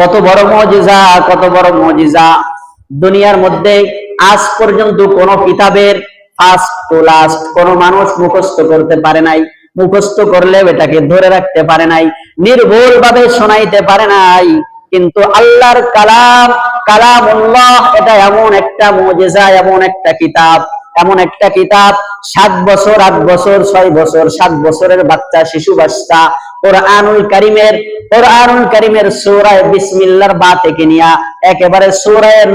কত বড় মজিজা, কত বড় মজিজা। দুনিয়ার মধ্যে আজ পর্যন্ত কোন কিতাবের ফার্স্ট টু লাস্ট কোন মানুষ মুখস্থ করতে পারে নাই। মুখস্থ করলেও এটাকে ধরে রাখতে পারে নাই নির্ভুল ভাবে শোনাইতে পারে নাই। কিন্তু আল্লাহর কালাম, কালামুল্লাহ, এটা এমন একটা মজেজা, এমন একটা কিতাব। এমন একটা কিতাব, সাত বছর, আট বছর, ছয় বছর, সাত বছরের বাচ্চা, শিশু, বাচ্চা, কোরআনুল কোরআনুল বিসমিল্লাহর বা থেকে নিয়া একেবারে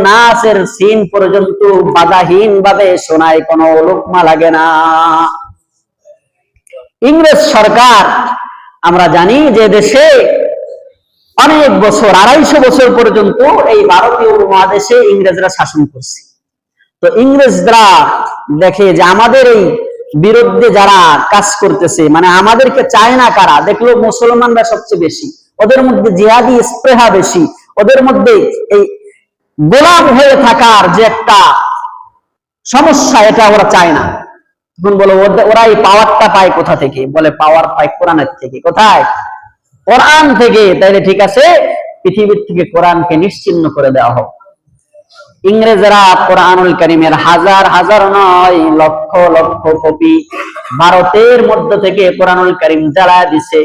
নাসের সিন পর্যন্ত বাধাহীন ভাবে শোনায় কোনো লোকমা লাগে না। ইংরেজ সরকার, আমরা জানি যে দেশে অনেক বছর, আড়াইশো বছর পর্যন্ত এই ভারতীয় উপমহাদেশে ইংরেজরা শাসন করছে। তো ইংরেজরা দেখে যে আমাদের এই বিরুদ্ধে যারা কাজ করতেছে মানে আমাদেরকে চায় না কারা? দেখল মুসলমানরা সবচেয়ে বেশি। ওদের মধ্যে জিহাদি স্পৃহা বেশি। ওদের মধ্যে এই গোলাম হয়ে থাকার যে একটা সমস্যা, এটা ওরা চায় না। তখন বলো ওরা এই পাওয়ারটা পায় কোথা থেকে? বলে পাওয়ার পায় কোরআনের থেকে। কোথায়? কোরআন থেকে। তাইলে ঠিক আছে, পৃথিবীর থেকে কোরআনকে নিশ্চিন্ন করে দেওয়া হোক। ইংরেজরা কোরআনুল করিমের হাজার হাজার নয় লক্ষ লক্ষ কপি ভারতের মধ্য থেকে কোরআনুল করিম জ্বালায় দিছে।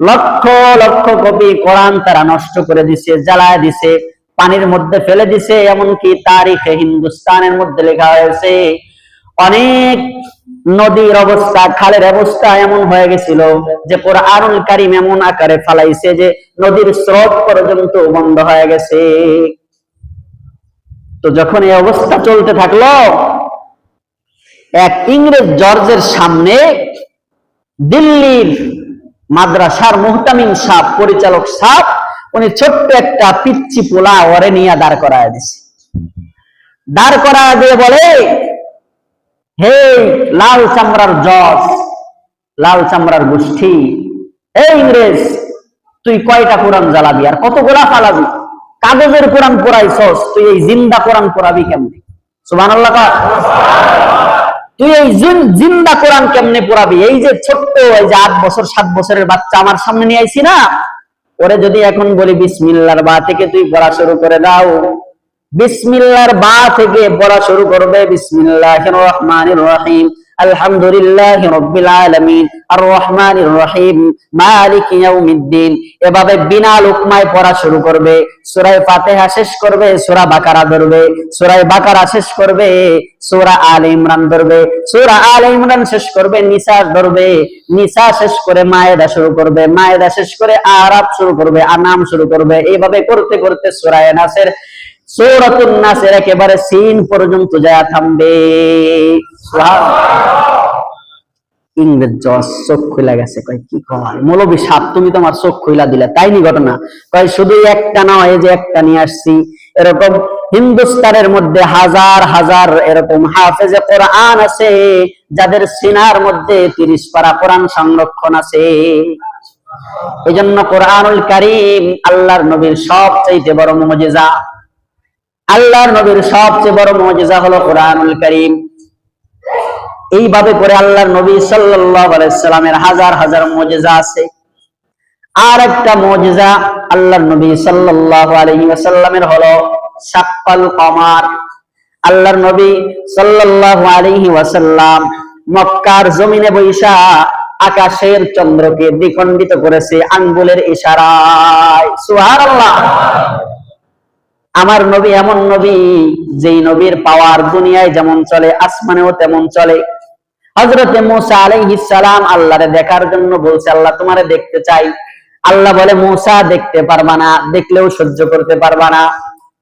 লক্ষ লক্ষ কপি কোরআন তারা নষ্ট করে দিছে, জ্বালায় দিছে, পানির মধ্যে ফেলে দিছে, এমনকি তারিখে হিন্দুস্তানের মধ্যে লেখা হয়েছে, অনেক নদীর অবস্থা, খালের অবস্থা এমন হয়ে গেছিল যে কোরআনুল কারিম এমন আকারে ফালাইছে যে নদীর স্রোত পর্যন্ত বন্ধ হয়ে গেছে। তো যখন এই অবস্থা চলতে থাকল, এক ইংরেজ জর্জের সামনে দিল্লির মাদ্রাসার মুহতামিম সাহ, পরিচালক সাহ, উনি ছোট্ট একটা পিচ্ছি পোলা ওরে নিয়ে দাঁড় করায় দিছে। দাঁড় করায় দিয়ে বলে হে লাল চামড়ার জজ, লাল চামড়ার গোষ্ঠী হে ইংরেজ, তুই কয়টা কোরআন জ্বালাবি আর কত গোলা ফালাবি? কাগজের কোরআন পড়াইছস, তুই এই জিন্দা কোরআন পড়াবি কেমনে? কর। তুই এই জিন্দা কোরআন কেমনে পড়াবি? এই যে ছোট্ট, এই যে আট বছর, সাত বছরের বাচ্চা আমার সামনে নিয়ে আইছি না, ওরে যদি এখন বলি বিসমিল্লার বা থেকে তুই পড়া শুরু করে দাও। বিসমিল্লার বা থেকে পড়া শুরু করবে বিসমিল্লাহির রহমানির রহিম। আলহামদুলিল্লাহি রাব্বিল আলামিন আর রহমানির রহিম, মালিক ইয়াউমিদ্দিন। এভাবে বিনা লোকমায় পড়া শুরু করবে সূরা ফাতিহা শেষ করবে, সূরা বাকারা ধরবে সূরা বাকারা শেষ করবে, সূরা আলে ইমরান ধরবে, সূরা আলে ইমরান শেষ করবে, নিসা ধরবে, নিসা শেষ করে মায়েদা শুরু করবে, মায়েদা শেষ করে আরাব শুরু করবে, আনাম শুরু করবে। এইভাবে করতে করতে সূরা নাসের সূরাতুন নাসের একেবারে সিন পর্যন্ত যায় থামবে। হিন্দুস্তানের মধ্যে হাজার হাজার এরকম হাফেজে কোরআন আছে, যাদের সিনার মধ্যে তিরিশ পারা কোরআন সংরক্ষণ আছে। এই জন্য কোরআনুল কারিম আল্লাহর নবীর সবচাইতে বড় মজেজা। আল্লাহর নবীর সবচেয়ে বড় মজেজা হলো কোরআনুল কারিম। এইভাবে করে আল্লাহর নবী সাল্লামের হাজার হাজার মুজিজা আছে। আর একটা মুজিজা আল্লাহর নবী আলাইহি হলো সাক্কাল কমার। আল্লাহর নবী সাল্লাল্লাহু আলাইহি ওয়াসাল্লাম মক্কার জমিনে বৈশা আকাশের চন্দ্রকে দ্বিখণ্ডিত করেছে আঙ্গুলের ইশারায়। সুবহানাল্লাহ! আমার নবী এমন নবী, যেই নবীর পাওয়ার দুনিয়ায় যেমন চলে, আসমানেও তেমন চলে। হজরতে মুসা আলাইহিস সালাম আল্লাহরে দেখার জন্য বলছে, আল্লাহ, তোমারে দেখতে চাই। আল্লাহ বলে, মুসা, দেখতে পারবা না, দেখলেও সহ্য করতে পারবা না।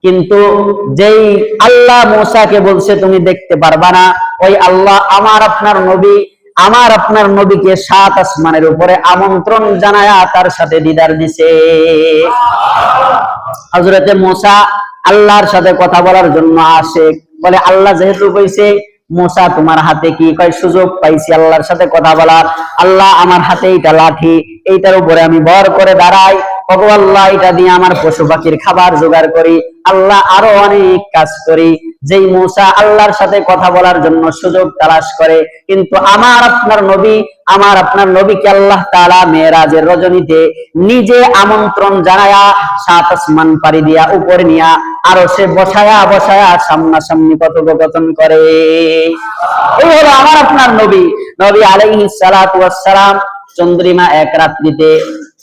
কিন্তু যেই আল্লাহ মুসাকে বলছে, তুমি দেখতে পারবা না। ওই আল্লাহ আমার আপনার নবী আমার আপনার নবীকে সাত আসমানের উপরে আমন্ত্রণ জানায়া তার সাথে দিদার দিছে। হজরতে মোসা আল্লাহর সাথে কথা বলার জন্য আসে। বলে, আল্লাহ যেহেতু কইছে, মোসা তোমার হাতে কি কয় সুযোগ পাইছি আল্লাহর সাথে কথা বলার। আল্লাহ আমার হাতে এইটা লাঠি, এইটার উপরে আমি বর করে দাঁড়াই। ওগো আল্লাহ এটা দিয়ে আমার পশু পাখির খাবার জোগাড় করি। আল্লাহ আরও অনেক কাজ করি। যেই মূসা আল্লাহর সাথে কথা বলার জন্য সুযোগ তালাশ করে, কিন্তু আমার আপনার নবী, আমার আপনার নবীকে আল্লাহ তাআলা মেয়েরাজের রজনীতে নিজে আমন্ত্রণ জানায়া সাত আসমান পাড়ি দিয়া উপরে নিয়া আরও সে বসায়া বসায়া সামনাসামনি কথোপকথন করে। এই হলো আমার আপনার নবী। নবী আলাইহিস সালাতু ওয়াস সালাম চন্দ্রিমা এক রাত্রিতে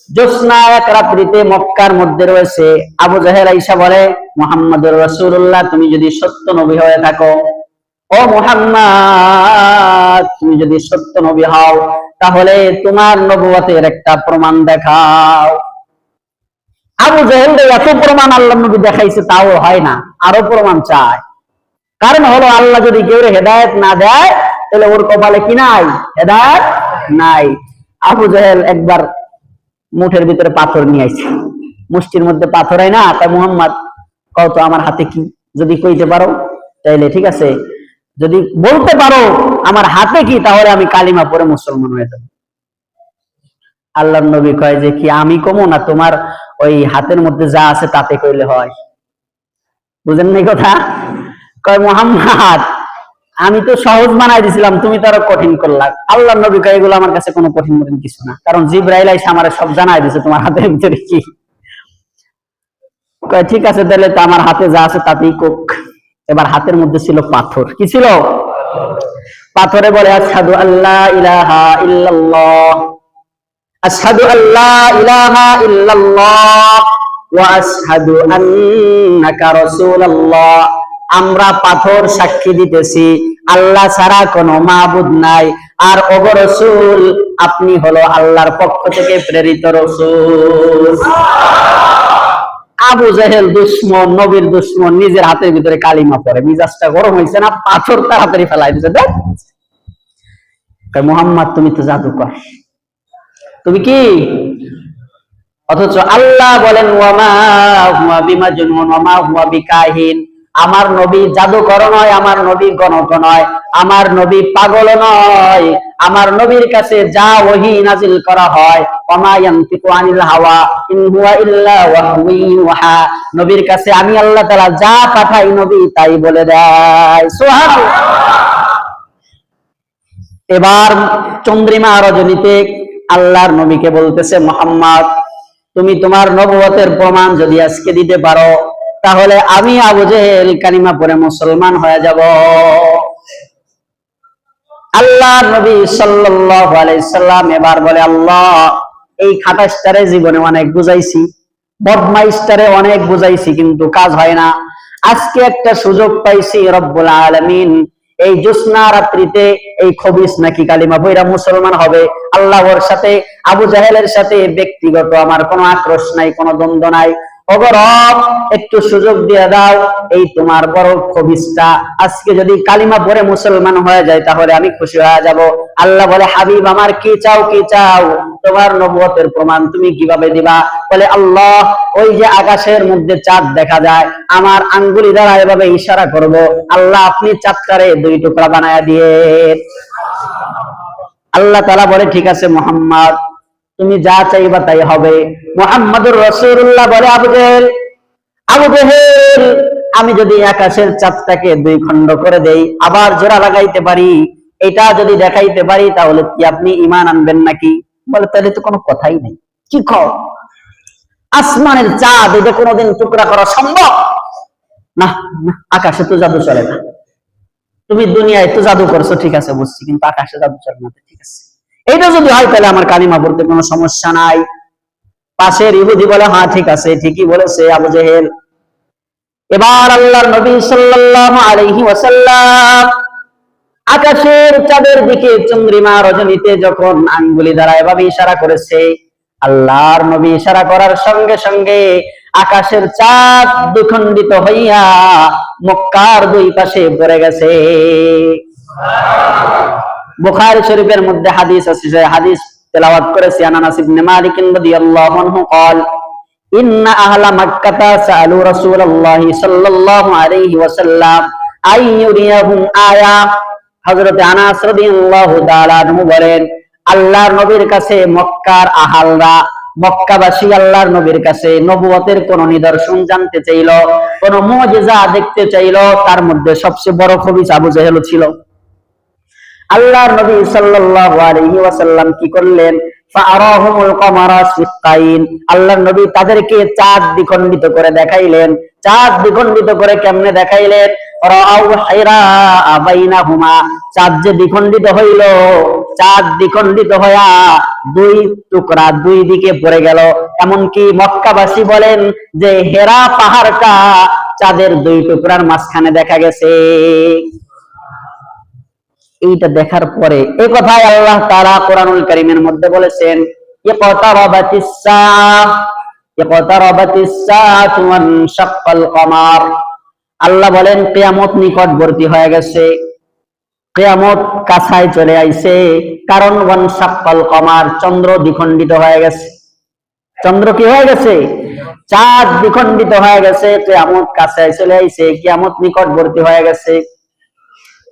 জ্যোৎস্না রাত্রিতে মক্কার মধ্যে রয়েছে। আবু জাহেল আইসা বলে, মোহাম্মদুর রসুল্লাহ তুমি যদি সত্য নবী হয়ে থাকো, ও মোহাম্মদ, তুমি যদি সত্য নবী হও, তাহলে তোমার নবুয়তের একটা প্রমাণ দেখাও। আবু জাহেল এত প্রমাণ আল্লাহ নবী দেখাইছে, তাও হয় না, আরও প্রমাণ চায়। কারণ হলো, আল্লাহ যদি কেউ হেদায়ত না দেয়, তাহলে ওর কপালে কি নাই? হেদায়ত নাই। আবু জাহেল একবার মুঠের ভিতরে পাথর নিয়ে আইছে। মুষ্টির মধ্যে পাথর হয় না? তাই মুহাম্মদ কও তো আমার হাতে কি? যদি কইতে পারো, তাইলে ঠিক আছে। যদি বলতে পারো আমার হাতে কি, তাহলে আমি কালিমা পরে মুসলমান হয়ে যাব। আল্লাহ নবী কয় যে, কি আমি কমো না? তোমার ওই হাতের মধ্যে যা আছে তাতে কইলে হয়। বুঝেন নাই কথা? কয়, মোহাম্মদ আমি তো সহজ বানাই দিছিলাম, তুমি তো আরও কঠিন করলা। আল্লাহ নবী এগুলো আমার কাছে কোনো কঠিন কঠিন কিছু না। কারণ জিব্রাইল আইসা আমার সব জানাই দিছে তোমার হাতের ভিতরে কি? ঠিক আছে, তাহলে তো আমার হাতে যা আছে তাতেই কোক। এবার হাতের মধ্যে ছিল পাথর। কি ছিল? পাথরে বলে আসাদু আল্লাহ ইলাহা ইল্লাল্লাহ। আশহাদু আল্লা ইলাহা ইল্লাল্লাহ। ওয়া আশহাদু আন্নাকা রাসূলুল্লাহ। আমরা পাথর সাক্ষী দিতেছি। আল্লাহ ছাড়া কোনো মাবুদ নাই। আর ওগো রসুল, আপনি হলো আল্লাহর পক্ষ থেকে প্রেরিত রসুল। আবু জাহেল দুশ্মন, নবীর দুশ্মন নিজের হাতের ভিতরে কালিমা পড়ে। মিজাজটা গরম হয়েছে না, পাথর তাড়াতাড়ি ফেলাই দিছে। দেখ। মোহাম্মদ, তুমি তো জাদুকর। তুমি কি? অথচ আল্লাহ বলেন ওয়ামা হুয়া বিমাজনুন ওয়ামা হুয়া বিকাহিন। আমার নবী জাদুকর নয়, আমার নবী গণক নয়, আমার নবী পাগল নয়। আমার নবীর কাছে যা ওহি নাজিল করা হয় নবীর কাছে আমি আল্লাহ তাআলা যা পাঠাই নবী তাই বলে দেয়। সুবহানাল্লাহ। এবার চন্দ্রিমা রজনীতে আল্লাহর নবীকে বলতেছে, মোহাম্মদ, তুমি তোমার নবুয়তের প্রমাণ যদি আজকে দিতে পারো তাহলে আমি আবু জেহেল কালিমা পরে মুসলমান হয়ে যাব। আল্লাহ নবী সাল্লাম এবার বলে, আল্লাহ, এই খাটাসটারে জীবনে অনেক বুঝাইছি, বদমাইশটারে অনেক বুঝাইছি, কিন্তু কাজ হয় না। আজকে একটা সুযোগ পাইছি রব্বুল আলামিন। এই জ্যোৎস্না রাত্রিতে এই খবিস নাকি কালিমা বইরা মুসলমান হবে। আল্লাহর সাথে, আবু জাহেলের সাথে ব্যক্তিগত আমার কোনো আক্রোশ নাই, কোনো দ্বন্দ্ব নাই। একটু সুযোগ দিয়ে দাও। এই তোমার বড় আজকে যদি কালিমা পরে মুসলমান হয়ে যায়, তাহলে আমি খুশি হয়ে যাব। আল্লাহ বলে, হাবিব, আমার কি চাও কি চাও? তোমার প্রমাণ তুমি কীভাবে দিবা? বলে, আল্লাহ, ওই যে আকাশের মধ্যে চাঁদ দেখা যায়, আমার আঙ্গুলি দ্বারা এভাবে ইশারা করব। আল্লাহ, আপনি চাঁদটারে দুই টুকরা বানায়া দিয়ে আল্লাহ তালা বলে, ঠিক আছে, মোহাম্মদ। তুমি যা চাইবা তাই হবে। মোহাম্মদুর রসুল্লাহ বলে আবু জেহেল আবু জেহেল আমি যদি আকাশের চাঁদটাকে দুই খণ্ড করে দেই আবার জোড়া লাগাইতে পারি এটা যদি দেখাইতে পারি তাহলে কি আপনি ইমান আনবেন নাকি? বলে তাহলে তো কোনো কথাই নেই। কি কও? আসমানের চাঁদ এটা কোনোদিন টুকরা করা সম্ভব? না, আকাশে তো জাদু চলে না। তুমি দুনিয়ায় তো জাদু করছ ঠিক আছে বুঝছি কিন্তু আকাশে জাদু চলে না ঠিক আছে। এইটা যদি হয়, তাহলে আমার কালিমা পড়তে কোনো সমস্যা নাই। পাশের ইহুদি বলে হ্যাঁ ঠিক আছে, ঠিকই বলেছে আবু জেহেল। এবার আল্লাহর নবী সাল্লাল্লাহু আলাইহি ওয়াসাল্লাম আকাশের চাঁদের দিকে চন্দ্রিমা রজনীতে যখন আঙ্গুলি দ্বারা এভাবে ইশারা করেছে, আল্লাহর নবী ইশারা করার সঙ্গে সঙ্গে আকাশের চাঁদ দ্বিখণ্ডিত হইয়া মক্কার দুই পাশে পড়ে গেছে। বুখারী শরীফের মধ্যে হাদিস আছে যে হাদিস তেলাওয়াত করেছি আনাস ইবনে মালিক রাদিয়াল্লাহু আনহু قال ان اهل مكه سالوا رسول الله صلى الله عليه وسلم اي يريهم آية হযরত আনাস রাদিয়াল্লাহু তাআলা আনহু বলেন আল্লাহর নবীর কাছে মক্কার আহালরা মক্কাবাসী আল্লাহর নবীর কাছে নবুয়তের কোন নিদর্শন জানতে চাইল কোন মুজিজা দেখতে চাইল তার মধ্যে সবচেয়ে বড় খবিস আবু জেহেল ছিল আল্লাহর নবী সাল্লাল্লাহু আলাইহি ওয়াসাল্লাম কি করলেন? ফাআরাহুমুল কামারা সিফকাইন আল্লাহর নবী তাদেরকে চাঁদ দ্বিখণ্ডিত করে দেখাইলেন। চাঁদ দ্বিখণ্ডিত করে কেমনে দেখাইলেন? রাআউ হাইরা বাইনাহুমা। চাঁদ যে দ্বিখণ্ডিত হইল, চাঁদ দ্বিখণ্ডিত হইয়া দুই টুকরা দুই দিকে পড়ে গেল। এমনকি মক্কাবাসী বলেন যে হেরা পাহাড়টা চাঁদের দুই টুকরার মাঝখানে দেখা গেছে। এইটা দেখার পরে এই কথাই আল্লাহ তারা কোরআনুল করিমের মধ্যে বলেছেন আল্লাহ বলেন, কিয়ামত নিকটবর্তী হয়ে গেছে। কিয়ামত কাছায় চলে আইছে। কারণ ওয়ানশাক্কাল কমার চন্দ্র দ্বিখণ্ডিত হয়ে গেছে। চন্দ্র কি হয়ে গেছে? চাঁদ দ্বিখণ্ডিত হয়ে গেছে। কিয়ামত কাছায় চলে আইছে। কিয়ামত নিকটবর্তী হয়ে গেছে।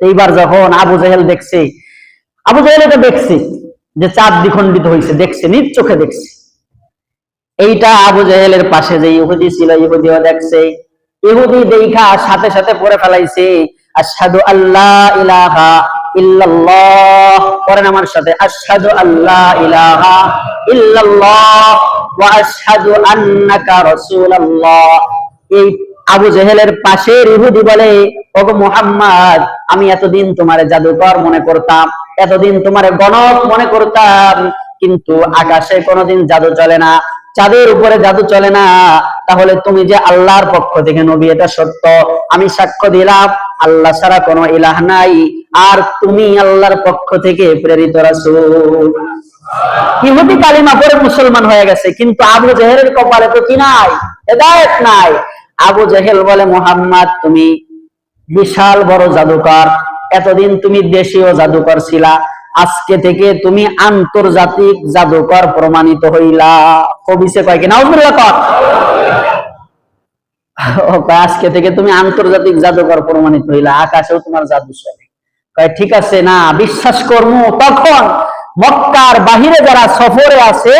এইবার যখন আবু জাহেল দেখছে, আবু জাহেল এটা দেখছে যে চাঁদ দ্বিখণ্ডিত হয়েছে, দেখছে, নিজ চোখে দেখছে। এইটা আবু জাহেলের পাশে যে ইহুদি ছিল, ইহুদিও দেখছে। ইহুদি দেখা সাথে সাথে পরে ফেলাইছে, আশহাদু আল্লাহ ইলাহা ইল্লাল্লাহ পড়েন আমার সাথে, আশহাদু আল্লাহ ইলাহা ইল্লাল্লাহ ওয়া আশহাদু আন্নাকা রাসূলুল্লাহ এই আবু জেহেলের পাশের ইহুদি বলে, ওগো মুহাম্মদ, আমি এতদিন তোমারে জাদুকর মনে করতাম, এতদিন তোমারে গণক মনে করতাম, কিন্তু আকাশে কোনোদিন জাদু চলে না, চাঁদের উপরে জাদু চলে না। তাহলে তুমি যে আল্লাহর পক্ষ থেকে নবী, এটা সত্য। আমি সাক্ষ্য দিলাম, আল্লাহ ছাড়া কোনো ইলাহ নাই। আর তুমি আল্লাহর পক্ষ থেকে প্রেরিত রাসূল। ইহুদি কালিমা পরে মুসলমান হয়ে গেছে, কিন্তু আবু জেহেলের কপালে তো কি নাই? হেদায়েত নাই। আবু জেহেল বলে মোহাম্মদ তুমি বিশাল বড় জাদুকর। এতদিন তুমি দেশীয় জাদুকর ছিলা। আজকে থেকে তুমি আন্তর্জাতিক জাদুকর প্রমাণিত হইলা। কবিছে কয় কি? নাউজুবিল্লাহ কর। ও কয়, আজকে থেকে তুমি আন্তর্জাতিক জাদুকর প্রমাণিত হইলা। আকাশেও তোমার জাদু চলে। কয় ঠিক আছে না বিশ্বাস করব তখন মক্কার বাহিরে যারা সফরে আছে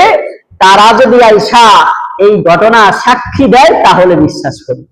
তারা যদি আইসা এই ঘটনা সাক্ষী দেয় তাহলে বিশ্বাস করি।